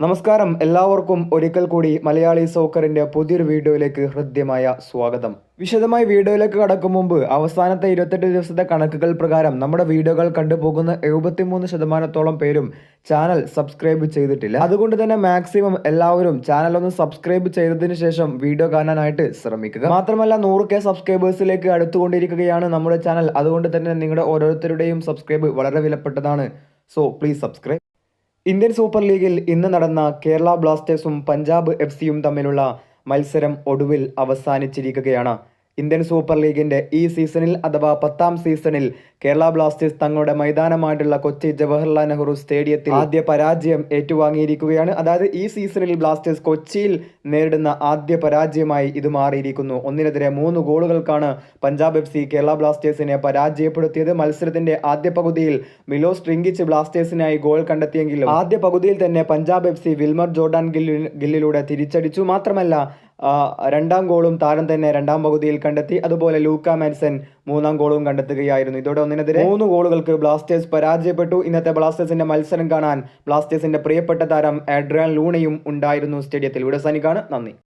നമസ്കാരം. എല്ലാവർക്കും ഒരിക്കൽ കൂടി മലയാളി സോക്കറിന്റെ പുതിയൊരു വീഡിയോയിലേക്ക് ഹൃദ്യമായ സ്വാഗതം. വിശദമായി വീഡിയോയിലേക്ക് കടക്കും മുമ്പ് അവസാനത്തെ ഇരുപത്തെട്ട് ദിവസത്തെ കണക്കുകൾ പ്രകാരം നമ്മുടെ വീഡിയോകൾ കണ്ടുപോകുന്ന എഴുപത്തിമൂന്ന് ശതമാനത്തോളം പേരും ചാനൽ സബ്സ്ക്രൈബ് ചെയ്തിട്ടില്ല. അതുകൊണ്ട് തന്നെ മാക്സിമം എല്ലാവരും ചാനൽ ഒന്ന് സബ്സ്ക്രൈബ് ചെയ്തതിനു ശേഷം വീഡിയോ കാണാനായിട്ട് ശ്രമിക്കുക. മാത്രമല്ല നൂറ് കെ സബ്സ്ക്രൈബേഴ്സിലേക്ക് അടുത്തുകൊണ്ടിരിക്കുകയാണ് നമ്മുടെ ചാനൽ. അതുകൊണ്ട് തന്നെ നിങ്ങളുടെ ഓരോരുത്തരുടെയും സബ്സ്ക്രൈബ് വളരെ വിലപ്പെട്ടതാണ്. So please subscribe. Indian super ലീഗിൽ ഇന്ന് നടന്ന കേരള ബ്ലാസ്റ്റേഴ്സും പഞ്ചാബ് എഫ് സിയും തമ്മിലുള്ള മത്സരം ഒടുവിൽ അവസാനിച്ചിരിക്കുകയാണ്. ഇന്ത്യൻ സൂപ്പർ ലീഗിന്റെ ഈ സീസണിൽ അഥവാ പത്താം സീസണിൽ കേരള ബ്ലാസ്റ്റേഴ്സ് തങ്ങളുടെ മൈതാനമായിട്ടുള്ള കൊച്ചി ജവഹർലാൽ നെഹ്റു സ്റ്റേഡിയത്തിൽ ആദ്യ പരാജയം ഏറ്റുവാങ്ങിയിരിക്കുകയാണ്. അതായത് ഈ സീസണിൽ ബ്ലാസ്റ്റേഴ്സ് കൊച്ചിയിൽ നേരിടുന്ന ആദ്യ പരാജയമായി ഇത് മാറിയിരിക്കുന്നു. ഒന്നിനെതിരെ മൂന്ന് ഗോളുകൾക്കാണ് പഞ്ചാബ് എഫ് സി കേരള ബ്ലാസ്റ്റേഴ്സിനെ പരാജയപ്പെടുത്തിയത്. മത്സരത്തിന്റെ ആദ്യ പകുതിയിൽ മിലോസ് ട്രിങ്കിച്ച് ബ്ലാസ്റ്റേഴ്സിനായി ഗോൾ കണ്ടെത്തിയെങ്കിലും ആദ്യ പകുതിയിൽ തന്നെ Punjab F C Wilmar Jordan Gil ഗില്ലിലൂടെ തിരിച്ചടിച്ചു. മാത്രമല്ല രണ്ടാം ഗോളും താരം തന്നെ രണ്ടാം പകുതിയിൽ കണ്ടെത്തി. അതുപോലെ ലൂക്ക മാൻസൺ മൂന്നാം ഗോളും കണ്ടെത്തുകയായിരുന്നു. ഇതോടെ ഒന്നിനെതിരെ മൂന്ന് ഗോളുകൾക്ക് ബ്ലാസ്റ്റേഴ്സ് പരാജയപ്പെട്ടു. ഇന്നത്തെ ബ്ലാസ്റ്റേഴ്സിന്റെ മത്സരം കാണാൻ ബ്ലാസ്റ്റേഴ്സിന്റെ പ്രിയപ്പെട്ട താരം ആഡ്രിയാൻ ലൂണയും ഉണ്ടായിരുന്നു സ്റ്റേഡിയത്തിൽ. ഇവിടെ സനിക്കാണ് നന്ദി.